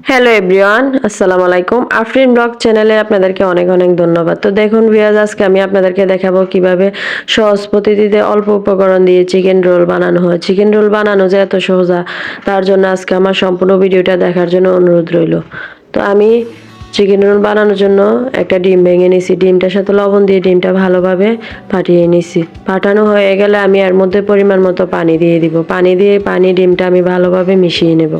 Hello everyone আসসালামু আলাইকুম Afrin blog চ্যানেলে আপনাদেরকে অনেক অনেক ধন্যবাদ। তো দেখুন ভিয়াজ আজকে আমি আপনাদেরকে দেখাবো কীভাবে সহজ পদ্ধতিতে অল্প উপকরণ দিয়ে চিকেন রোল বানানো হয়। চিকেন রোল বানানো যে এত সহজা তার জন্য আজকে আমার সম্পূর্ণ ভিডিওটা দেখার জন্য অনুরোধ রইল। তো আমি চিকেন রোল বানানোর জন্য একটা ডিম ভেঙে নিছি। ডিমটার সাথে লবণ দিয়ে ডিমটা ভালোভাবে ফাটিয়ে নিছি। ফাটানো হয়ে গেলে আমি এর মধ্যে পরিমাণ মতো পানি দিয়ে দিব। পানি দিয়ে, পানি ডিমটা আমি ভালোভাবে মিশিয়ে নেব।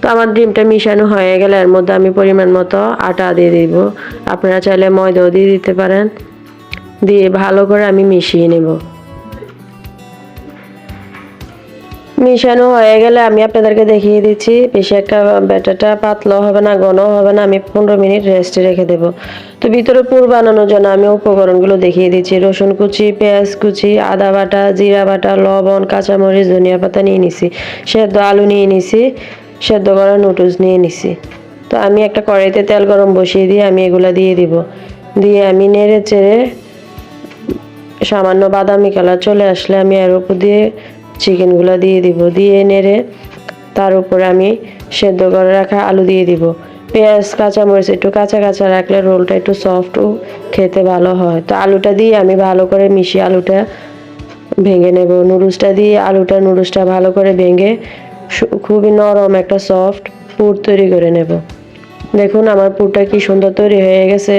তো আমার ডিমটা মিশানো হয়ে গেলে এর মধ্যে আমি পরিমাণ মতো আটা দিয়ে দিব। আপনারা চাইলে ময়দাও দিয়ে দিতে পারেন। দিয়ে ভালো করে আমি মিশিয়ে নেব। মিশানো হয়ে গেলে আমি আপনাদেরকে দেখিয়ে দিচ্ছি, বেশি একটা ব্যাটারটা পাতলা হবে না ঘন হবে না। আমি পনেরো মিনিট রেস্টে রেখে দেবো। তো ভিতরে পুর বানানোর জন্য আমি উপকরণগুলো দেখিয়ে দিচ্ছি। রসুন কুচি, পেঁয়াজ কুচি, আদা বাটা, জিরা বাটা, লবণ, কাঁচামরিচ, ধনিয়া পাতা নিয়ে নিছি। সেদ্ধ আলু নিয়ে নিছি। সেদ্ধ করা নুডলস নিয়ে নিছি। তো আমি একটা কড়াইতে তেল গরম বসিয়ে দিয়ে আমি এগুলা দিয়ে দিব। দিয়ে আমি নেড়ে চেড়ে সামান্য বাদামি কালার চলে আসলে আমি এর উপর দিয়ে চিকেনগুলো দিয়ে দিব। দিয়ে নেড়ে তার উপরে আমি সেদ্ধ করে রাখা আলু দিয়ে দিব। পেঁয়াজ, কাঁচামরিচ একটু কাঁচা কাঁচা রাখলে রোলটা একটু সফট ও খেতে ভালো হয়। তো আলুটা দিয়ে আমি ভালো করে মিশিয়ে আলুটা ভেঙে নেব। নুডলসটা দিয়ে আলুটা নুডলসটা ভালো করে ভেঙে খুবই নরম একটা সফট পুর তৈরি করে নেব। দেখুন আমার পুরটা কি সুন্দর তৈরি হয়ে গেছে।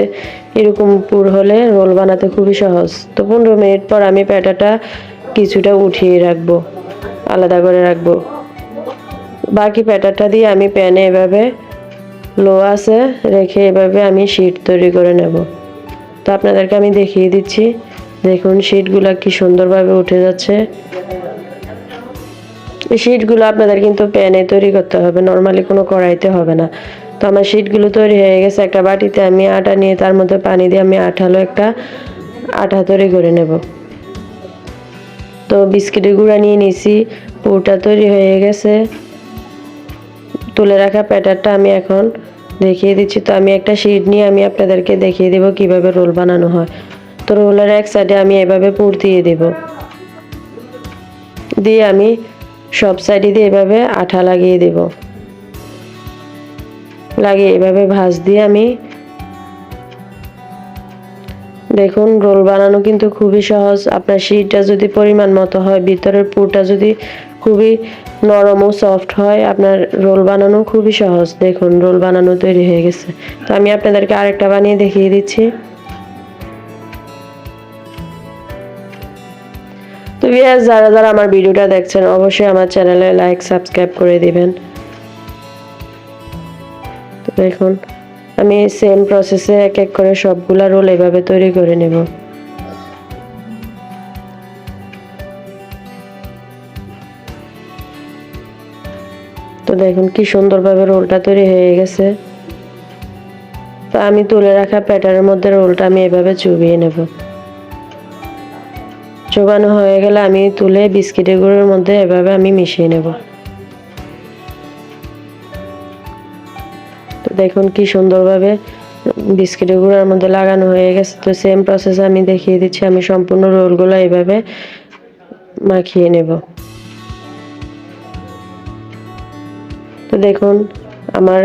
এরকম পুর হলে রোল বানাতে খুবই সহজ। তো পনেরো মিনিট পর আমি প্যাটাটা কিছুটা উঠিয়ে রাখব, আলাদা করে রাখব। বাকি প্যাটাটা দিয়ে আমি প্যানে এভাবে লো আছে রেখে এভাবে আমি শিট তৈরি করে নেব। তো আপনাদেরকে আমি দেখিয়ে দিচ্ছি, দেখুন শিটগুলো কি সুন্দরভাবে উঠে যাচ্ছে। শিটগুলো আপনাদের কিন্তু প্যানে তৈরি করতে হবে। নর্মালি কোনো কড়াইতে হবে না। তো আমার শিটগুলো তৈরি হয়ে গেছে। একটা বাটিতে আমি আটা নিয়ে তার মধ্যে পানি দিয়ে আমি আঠালো একটা আঠা তৈরি করে নেব। তো বিস্কিটের গুঁড়া নিয়ে নিছি পুরটা তৈরি হয়ে গেছে। তুলে রাখা প্যাটারটা আমি এখন দেখিয়ে দিচ্ছি। তো আমি একটা শিট নিয়ে আমি আপনাদেরকে দেখিয়ে দেবো কীভাবে রোল বানানো হয়। তো রোলের এক সাইডে আমি এভাবে পুর দিয়ে দেব। দিয়ে আমি সব সাইডে দিয়ে এভাবে আঠা লাগিয়ে দেব। লাগিয়ে এভাবে ভাঁজ দিয়ে আমি দেখুন, রোল বানানো কিন্তু খুবই সহজ। আপনার শিটটা যদি পরিমাণ মতো হয়, ভিতরের পুরটা যদি খুবই নরম ও সফট হয়, আপনার রোল বানানো খুবই সহজ। দেখুন, রোল বানানো তৈরি হয়ে গেছে। তো আমি আপনাদেরকে আরেকটা বানিয়ে দেখিয়ে দিচ্ছি। বিয়াস যারা যারা আমার ভিডিওটা দেখছেন, অবশ্যই আমার চ্যানেলে লাইক সাবস্ক্রাইব করে দিবেন। তো দেখুন, আমি সেম প্রসেসে এক এক করে সবগুলা রোল এভাবে তৈরি করে নেব। তো দেখুন, কি সুন্দরভাবে রোলটা তৈরি হয়ে গেছে। তো আমি তুলে রাখা প্যাটারের মধ্যে রোলটা আমি এভাবে চুবিয়ে নেব। চোবানো হয়ে গেলে আমি তুলে বিস্কিটের গুঁড়োর মধ্যে এভাবে আমি মিশিয়ে নেব। তো দেখুন কি সুন্দরভাবে বিস্কিটের গুঁড়োর মধ্যে লাগানো হয়ে গেছে। তো সেম প্রসেস আমি দেখিয়ে দিচ্ছি, আমি সম্পূর্ণ রোলগুলো এইভাবে মাখিয়ে নেব। তো দেখুন, আমার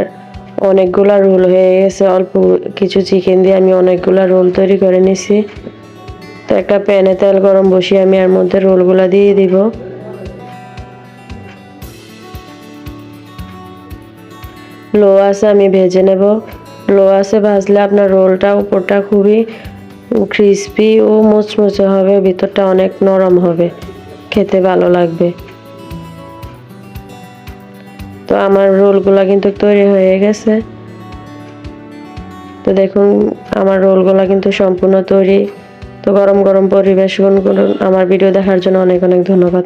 অনেকগুলা রোল হয়ে গেছে। অল্প কিছু চিকেন দিয়ে আমি অনেকগুলা রোল তৈরি করে নিছি। তো একটা প্যানে তেল গরম বসিয়ে আমি এর মধ্যে রোলগুলা দিয়ে দিব। লো আছে আমি ভেজে নেব। লো আছে ভাজলে আপনার রোলটা উপরটা খুবই ক্রিসপি ও মুচমুচে হবে, ভিতরটা অনেক নরম হবে। খেতে ভালো লাগবে। তো আমার রোলগুলা কিন্তু তৈরি হয়ে গেছে। তো দেখুন, আমার রোলগুলা কিন্তু সম্পূর্ণ তৈরি তো গরম গরম পরিবেশন করুন। আমার ভিডিও দেখার জন্য অনেক অনেক ধন্যবাদ।